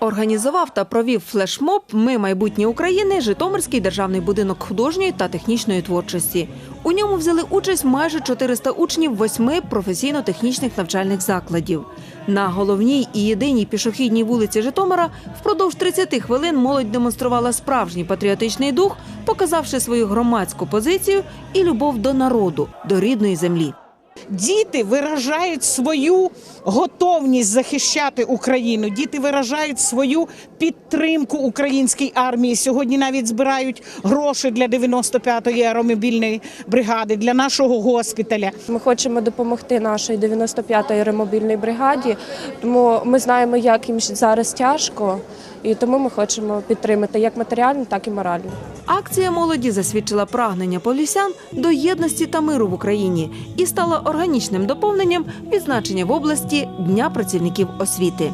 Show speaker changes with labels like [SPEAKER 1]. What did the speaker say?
[SPEAKER 1] Організував та провів флешмоб Ми майбутнє України Житомирський державний будинок художньої та технічної творчості. У ньому взяли участь майже 400 учнів восьми професійно-технічних навчальних закладів. На головній і єдиній пішохідній вулиці Житомира впродовж 30 хвилин молодь демонструвала справжній патріотичний дух, показавши свою громадську позицію і любов до народу, до рідної землі.
[SPEAKER 2] Діти виражають свою готовність захищати Україну. Діти виражають свою підтримку українській армії. Сьогодні навіть збирають гроші для 95-ї аеромобільної бригади, для нашого госпіталя.
[SPEAKER 3] Ми хочемо допомогти нашій 95-ї ремобільній бригаді, тому ми знаємо, як їм зараз тяжко, і тому ми хочемо підтримати як матеріально, так і морально.
[SPEAKER 1] Акція молоді засвідчила прагнення полісян до єдності та миру в Україні і стала органічним доповненням відзначення в області Дня працівників освіти.